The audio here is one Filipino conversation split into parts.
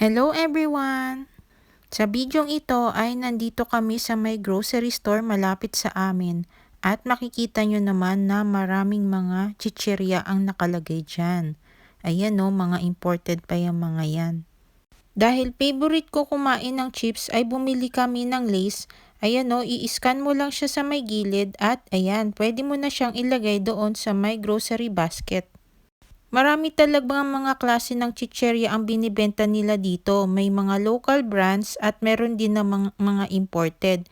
Hello everyone! Sa bidyong ito ay nandito kami sa may grocery store malapit sa amin at makikita nyo naman na maraming mga chichirya ang nakalagay dyan. Ayan o, mga imported pa yung mga yan. Dahil favorite ko kumain ng chips ay bumili kami ng lace. Ayan o, i-scan mo lang siya sa may gilid at ayan, pwede mo na siyang ilagay doon sa may grocery basket. Marami talagang mga klase ng chicherya ang binibenta nila dito. May mga local brands at meron din na mga, mga imported.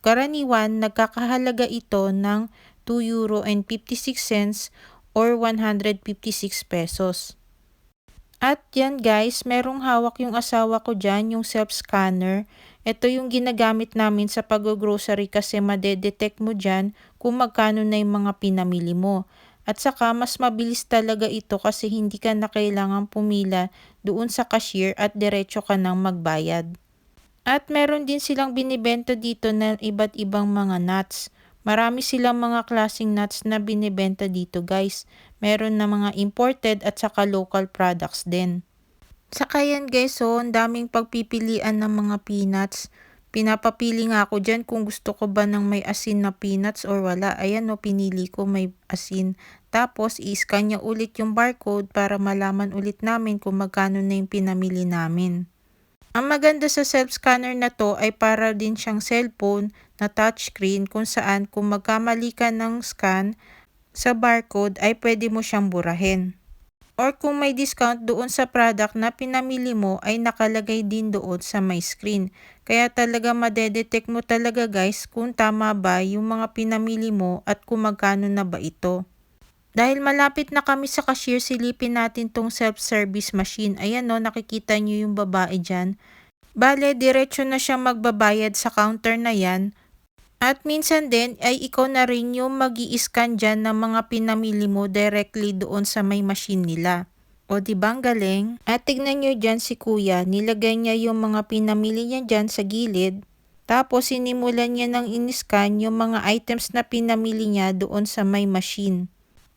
Karaniwan, nagkakahalaga ito ng 2 euro and 56 cents or 156 pesos. At yan guys, merong hawak yung asawa ko dyan, yung self-scanner. Ito yung ginagamit namin sa pag-grocery kasi madedetect mo dyan kung magkano na yung mga pinamili mo. At saka mas mabilis talaga ito kasi hindi ka na kailangan pumila doon sa cashier at diretso ka nang magbayad. At meron din silang binibenta dito na iba't ibang mga nuts. Marami silang mga klasing nuts na binibenta dito guys. Meron na mga imported at saka local products din. Saka yan guys, so ang daming pagpipilian ng mga peanuts. Pinapapili nga ako dyan kung gusto ko ba ng may asin na peanuts or wala. Ayan no, pinili ko may asin. Tapos, i-scan niya ulit yung barcode para malaman ulit namin kung magkano na yung pinamili namin. Ang maganda sa self-scanner na to ay para din siyang cellphone na touchscreen kung saan kung magkamali ka ng scan sa barcode ay pwede mo siyang burahin. Or kung may discount doon sa product na pinamili mo ay nakalagay din doon sa my screen. Kaya talaga madedetect mo talaga guys kung tama ba yung mga pinamili mo at kung magkano na ba ito. Dahil malapit na kami sa cashier, silipin natin tong self-service machine. Ayan no, nakikita nyo yung babae dyan. Bale, diretso na siya magbabayad sa counter na yan. At minsan din ay ikaw na rin yung mag scan dyan ng mga pinamili mo directly doon sa may machine nila. O di ba ang galing? At tignan nyo dyan si kuya, nilagay niya yung mga pinamili niya dyan sa gilid. Tapos sinimulan niya ng in-scan yung mga items na pinamili niya doon sa may machine.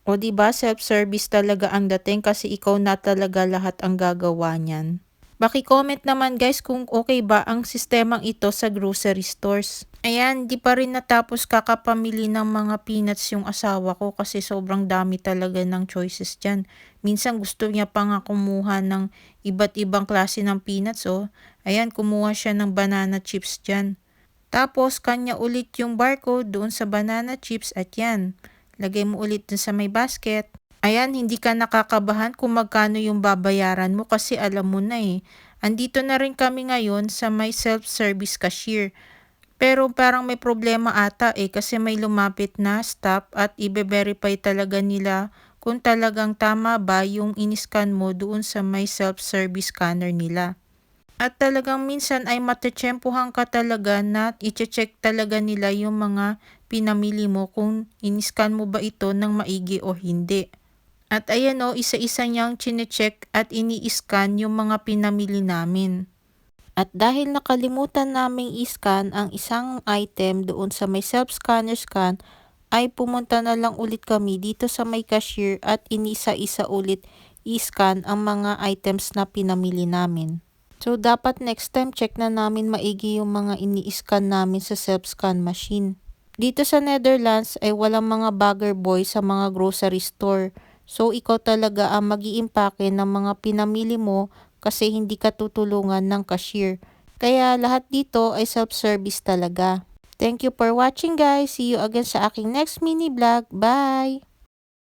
O di ba self-service talaga ang dating kasi ikaw na talaga lahat ang gagawa niyan. Baki-comment naman guys kung okay ba ang sistemang ito sa grocery stores. Ayan, di pa rin natapos kakapamili ng mga peanuts yung asawa ko kasi sobrang dami talaga ng choices dyan. Minsan gusto niya pa nga kumuha ng iba't ibang klase ng peanuts oh. Ayan, kumuha siya ng banana chips dyan. Tapos, kanya ulit yung barcode doon sa banana chips at yan. Lagay mo ulit dun sa may basket. Ayan, hindi ka nakakabahan kung magkano yung babayaran mo kasi alam mo na eh. Andito na rin kami ngayon sa may self-service cashier. Pero parang may problema ata eh kasi may lumapit na staff at ibe-verify talaga nila kung talagang tama ba yung iniscan mo doon sa may self-service scanner nila. At talagang minsan ay matechempohan ka talaga na i-check talaga nila yung mga pinamili mo kung iniscan mo ba ito ng maigi o hindi. At ayan o, isa-isa niyang chinecheck at ini-scan yung mga pinamili namin. At dahil nakalimutan naming i-scan ang isang item doon sa may self-scanner scan, ay pumunta na lang ulit kami dito sa may cashier at inisa-isa ulit i-scan ang mga items na pinamili namin. So, dapat next time check na namin maigi yung mga ini-scan namin sa self-scan machine. Dito sa Netherlands ay walang mga bagger boy sa mga grocery store. So, ikaw talaga ang mag iimpake ng mga pinamili mo kasi hindi ka tutulungan ng cashier. Kaya lahat dito ay self-service talaga. Thank you for watching guys. See you again sa aking next mini vlog. Bye!